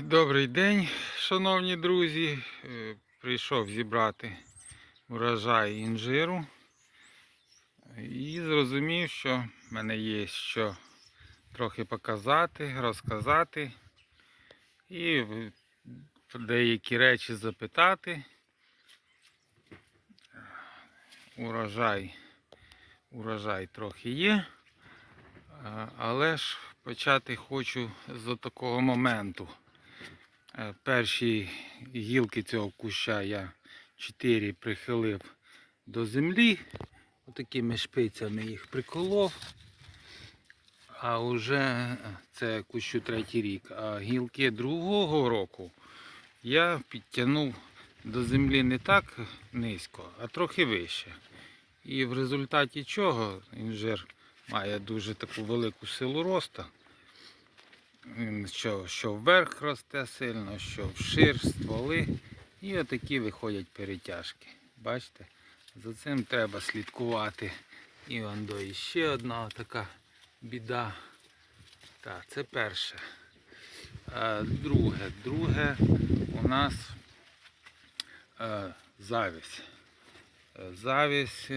Добрий день, шановні друзі. Е, Прийшов зібрати урожай інжиру і зрозумів, що в мене є що трохи показати, розказати і деякі речі запитати. Урожай, урожай трохи є, але ж почати хочу з такого моменту. Е, Перші гілки цього куща я 4 прихилив до землі. Отакими шпицями їх приколов. А вже це кущу третій рік. А гілки другого року я підтягнув до землі не так низько, а трохи вище. І в результаті чого інжир має дуже таку велику силу росту. Що, що вверх росте сильно, що вшир стволи. І отакі виходять перетяжки. Бачите? За цим треба слідкувати. І он до іще одна така біда. Так, це перше. А, друге. Друге у нас е, завість. Е, Завість.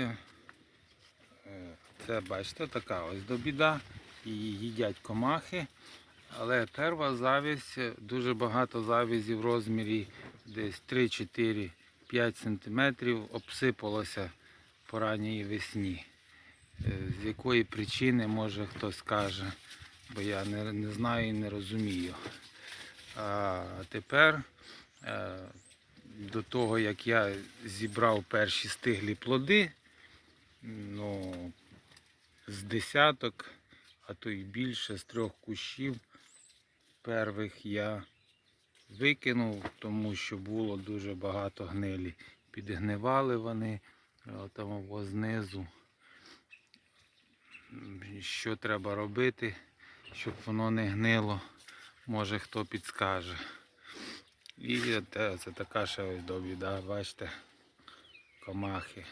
Це, бачите, така ось до біда. Її їдять комахи. Але перва завість, дуже багато завізі в розмірі десь 3-4-5 см обсипалося по ранній весні. Е, З якої причини, може хтось скаже, бо я не, не знаю і не розумію. А тепер е, до того, як я зібрав перші стиглі плоди, ну, десяток, а то й більше, з трьох кущів первих я викинув, тому що було дуже багато гнилі. Підгнивали вони там або знизу. Що треба робити, щоб воно не гнило, може хто підскаже. І те, це така ще ось добіда, бачите, комахи.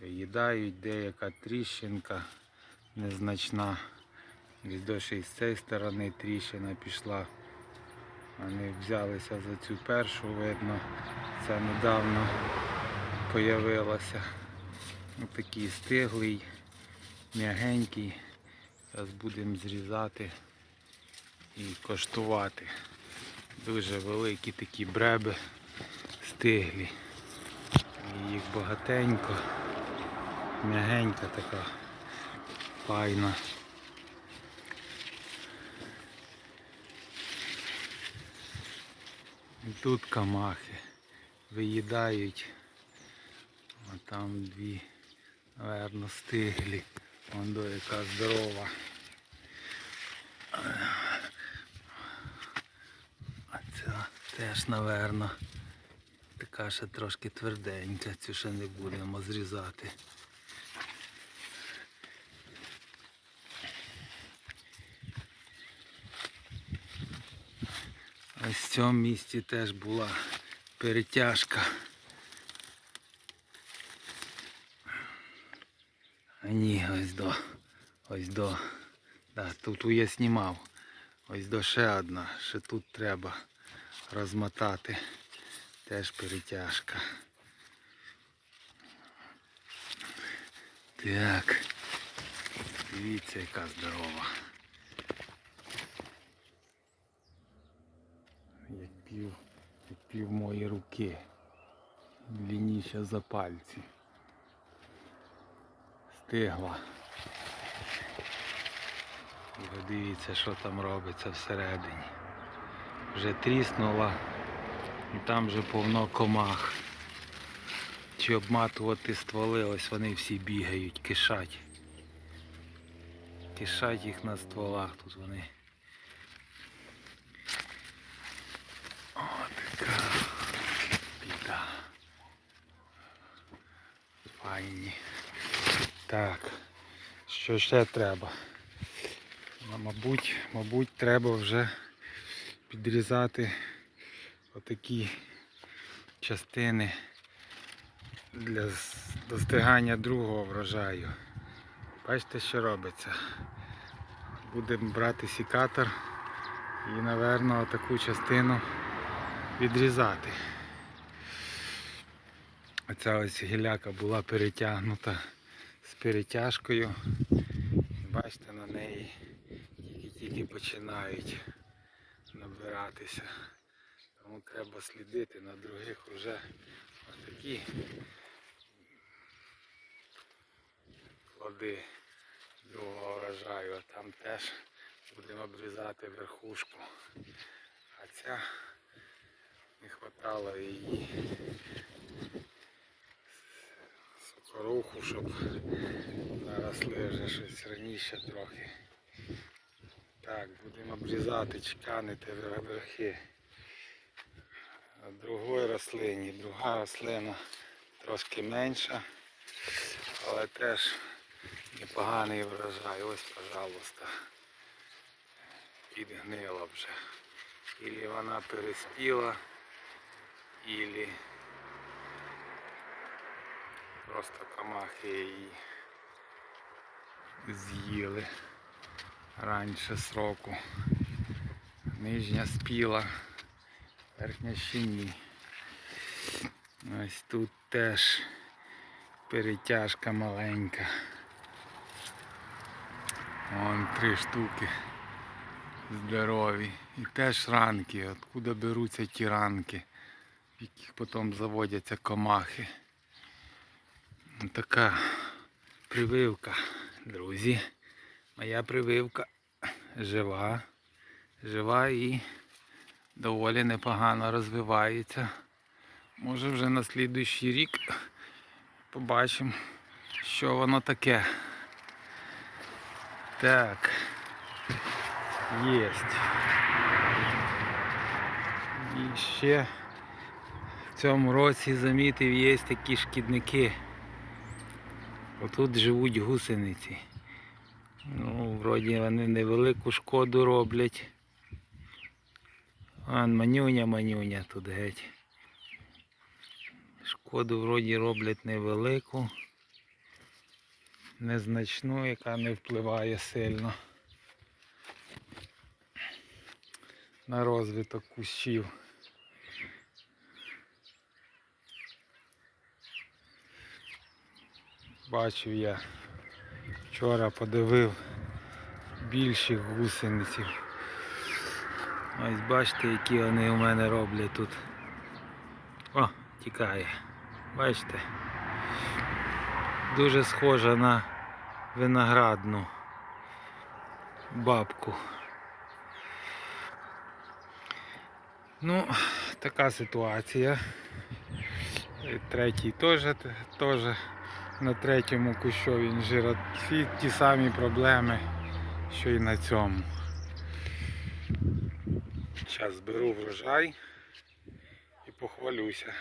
Виїдають деяка тріщинка незначна. Ще з цієї сторони тріщина пішла. Вони взялися за цю першу, видно, це недавно появилося. Ось такий стиглий, м'ягенький. Зараз будемо зрізати і коштувати. Дуже великі такі бреби стиглі. Їх багатенько, м'ягенька така, файна. І тут камахи виїдають. А там дві, наверно, стиглі. Вон до яка здорова. А ця теж, наверно, така ще трошки тверденька, цю ще не будемо зрізати. В цьому місці теж була перетяжка. А ні, ось до. Ось до. Да, тут я знімав. Ось до ще одна. Ще тут треба розмотати. Теж перетяжка. Так. Дивіться, яка здорова. Як пів, як пів моєї руки. Длинніша за пальці. Стигла. Ви дивіться, що там робиться всередині. Вже тріснула і там вже повно комах. Чи обматувати стволи, ось вони всі бігають, кишать. Кишать їх на стволах, тут вони. О, така біда. Файні. Так, що ще треба? Ну, мабуть, мабуть, треба вже підрізати отакі частини для достигання другого врожаю. Бачите, що робиться? Будемо брати сікатор І, напевно, таку частину відрізати. Оця ось гіляка була перетягнута з перетяжкою. Бачите, на неї тільки-тільки починають набиратися. Тому треба слідити на других вже такі плоди другого врожаю, а там теж будемо обрізати верхушку. А ця не хватало її сокоруху, щоб наросли вже щось раніше трохи. Так, будемо обрізати, чеканити верхи. Другої рослині, друга рослина трошки менша, але теж непоганий врожай. Ось, пожалуйста, підгнила вже. Ілі вона переспіла, ілі просто комахи її з'їли раніше сроку. Нижня спіла, верхня ще ні. Ось тут теж перетяжка маленька. Вон три штуки здорові. І теж ранки. Откуда беруться ті ранки, яких потім заводяться комахи. Така прививка, друзі. Моя прививка жива. Жива і доволі непогано розвивається. Може вже на слідуючий рік побачимо, що воно таке. Так. Єсть. І ще цьому році замітив є такі шкідники. Отут живуть гусениці. Ну, вроді вони невелику шкоду роблять. А, манюня, манюня тут геть. Шкоду вроді роблять невелику, незначну, яка не впливає сильно на розвиток кущів. Бачив я, вчора подивив більших гусениців. Ось бачите, які вони у мене роблять тут. О, тікає. Бачите? Дуже схожа на виноградну бабку. Ну, така ситуація. І Третій теж, на третьому кущові інжира. Всі ті самі проблеми, що і на цьому. Зараз зберу врожай і похвалюся.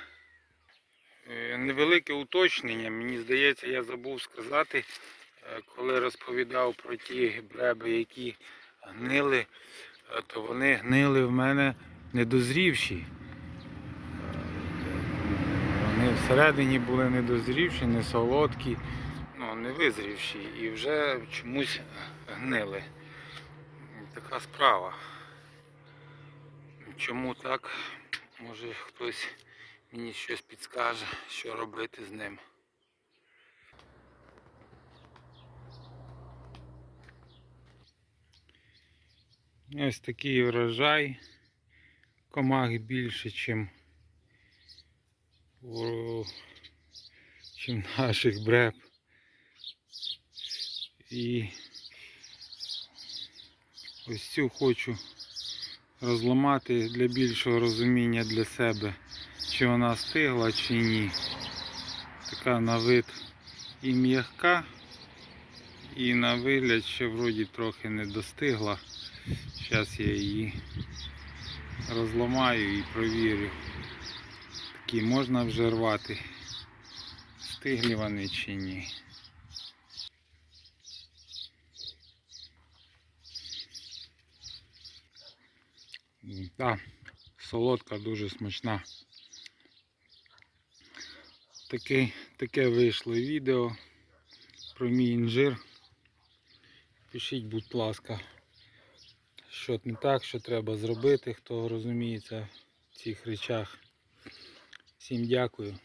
Е, Невелике уточнення, мені здається, я забув сказати, е, коли розповідав про ті бреби, які гнили, е, то вони гнили в мене недозрівші. Вони всередині були недозрівші, не солодкі, ну, не визрівші і вже чомусь гнили. Така справа. Чому так? Може хтось мені щось підскаже, що робити з ним. Ось такий врожай. Комах більше, у, чим наших бреб. І ось цю хочу розламати для більшого розуміння для себе, чи вона стигла, чи ні. Така на вид і м'яка, і на вигляд ще вроді трохи не достигла. Зараз я її розламаю і провірю. Такі можна вже рвати, стиглі вони чи ні. Так, солодка, дуже смачна. Таке, таке вийшло відео про мій інжир. Пишіть, будь ласка, що не так, що треба зробити, хто розуміється в цих речах. Всім дякую.